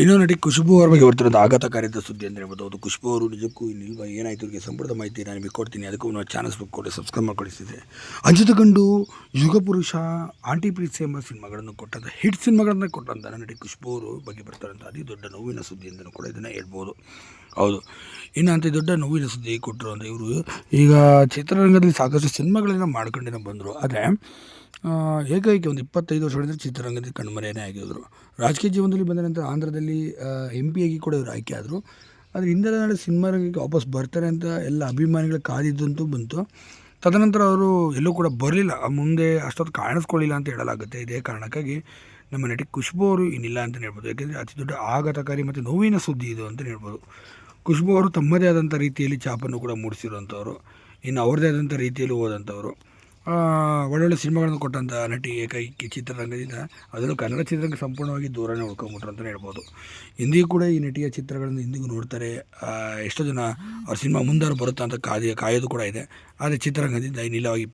ಇನ್ನೂ ನಟಿ ಖುಷ್ಬು ಅವರ ಬಗ್ಗೆ ಬರ್ತಿರೋದು ಆಘಾತಕಾರಿಯಾದ ಸುದ್ದಿ ಅಂದರೆ ಹೇಳ್ಬೋದು. ಹೌದು, ಖುಷ್ಬು ಅವರು ನಿಜಕ್ಕೂ ಇನ್ನಿಲ್ವಾ ಏನಾಯ್ತು? ಅವರಿಗೆ ಸಂಪೂರ್ಣ ಮಾಹಿತಿ ನಾನು ನಿಮಗೆ ಕೊಡ್ತೀನಿ. ಅದಕ್ಕೂ ನಾವು ಚಾನಲ್ಸ್ ಬುಕ್ ಕೊಡಿ ಸಬ್ಸ್ಕ್ರೈಬ್ ಮಾಡ್ಕೊಳಿಸಿದೆ ಅಂಜಿತ ಯುಗಪುರುಷ ಯುಗ ಪುರುಷ, ಆಂಟಿ ಪ್ರೀತ್ ಎಂಬ ಸಿನಿಮಾಗಳನ್ನು ಕೊಟ್ಟಂಥ ಹಿಟ್ ಸಿನಿಮಾಗಳನ್ನು ಕೊಟ್ಟಂತ ನಟಿ ಖುಷ್ಬು ಅವರು ಬಗ್ಗೆ ಬರ್ತಾರಂಥ ಅತಿ ದೊಡ್ಡ ನೋವಿನ ಸುದ್ದಿ ಅಂತಲೂ ಕೂಡ ಇದನ್ನು ಹೇಳ್ಬೋದು. ಹೌದು. ಇನ್ನು ದೊಡ್ಡ ನೋವಿನ ಸುದ್ದಿ ಕೊಟ್ಟರು ಅಂದರೆ ಇವರು, ಈಗ ಚಿತ್ರರಂಗದಲ್ಲಿ ಸಾಕಷ್ಟು ಸಿನಿಮಾಗಳನ್ನು ಮಾಡ್ಕೊಂಡೇನೆ ಬಂದರು. ಆದರೆ ಏಕೈಕ ಒಂದು ಇಪ್ಪತ್ತೈದು ವರ್ಷಗಳಿಂದ ಚಿತ್ರರಂಗದಲ್ಲಿ ಕಣ್ಮರೆಯೇ ಆಗಿದ್ರು. ರಾಜಕೀಯ ಜೀವನದಲ್ಲಿ ಬಂದ ನಂತರ ಆಂಧ್ರದಲ್ಲಿ ಎಂ ಆಗಿ ಕೂಡ ಇವರು ಆಯ್ಕೆ ಆದರು. ಆದರೆ ಹಿಂದೆಲ್ಲ ನಾಳೆ ಸಿನಿಮಾ ರಂಗಕ್ಕೆ ವಾಪಸ್ ಬರ್ತಾರೆ ಅಂತ ಎಲ್ಲ ಅಭಿಮಾನಿಗಳು ಕಾದಿದ್ದಂತೂ ಬಂತು. ತದನಂತರ ಅವರು ಎಲ್ಲೂ ಕೂಡ ಬರಲಿಲ್ಲ. ಮುಂದೆ ಅಷ್ಟೊತ್ತು ಕಾಣಿಸ್ಕೊಳ್ಳಿಲ್ಲ ಅಂತ ಹೇಳಲಾಗುತ್ತೆ. ಇದೇ ಕಾರಣಕ್ಕಾಗಿ ನಮ್ಮ ನಟಿ ಖುಷ್ಬು ಅವರು ಇನ್ನಿಲ್ಲ ಅಂತಲೇ ಹೇಳ್ಬೋದು. ಯಾಕೆಂದರೆ ಅತಿ ದೊಡ್ಡ ಆಘಾತಕಾರಿ ಮತ್ತು ನೋವಿನ ಸುದ್ದಿ ಇದು ಅಂತಲೇ ಹೇಳ್ಬೋದು. ಖುಷ್ಬು ಅವರು ತಮ್ಮದೇ ಆದಂಥ ರೀತಿಯಲ್ಲಿ ಛಾಪನ್ನು ಕೂಡ ಮೂಡಿಸಿರುವಂಥವ್ರು. ಇನ್ನು ಅವ್ರದ್ದೇ ಆದಂಥ ರೀತಿಯಲ್ಲಿ ಹೋದಂಥವ್ರು. ಒಳ್ಳೊಳ್ಳೆ ಸಿನಿಮಾಗಳನ್ನು ಕೊಟ್ಟಂಥ ನಟಿ ಏಕೈಕಿ ಚಿತ್ರರಂಗದಿಂದ ಅದರಲ್ಲೂ ಕನ್ನಡ ಚಿತ್ರರಂಗ ಸಂಪೂರ್ಣವಾಗಿ ದೂರನೇ ಉಳ್ಕೊಂಬಿಟ್ರು ಅಂತಲೇ ಹೇಳ್ಬೋದು. ಇಂದಿಗೂ ಕೂಡ ಈ ನಟಿಯ ಚಿತ್ರಗಳನ್ನು ಇಂದಿಗೂ ನೋಡ್ತಾರೆ. ಎಷ್ಟೋ ಜನ ಅವ್ರ ಸಿನಿಮಾ ಮುಂದಾರು ಬರುತ್ತಾ ಅಂತ ಕಾದಿ ಕಾಯೋದು ಕೂಡ ಇದೆ. ಆದರೆ ಚಿತ್ರರಂಗದಿಂದ ಇನ್ನಿಲ್ಲವಾಗಿ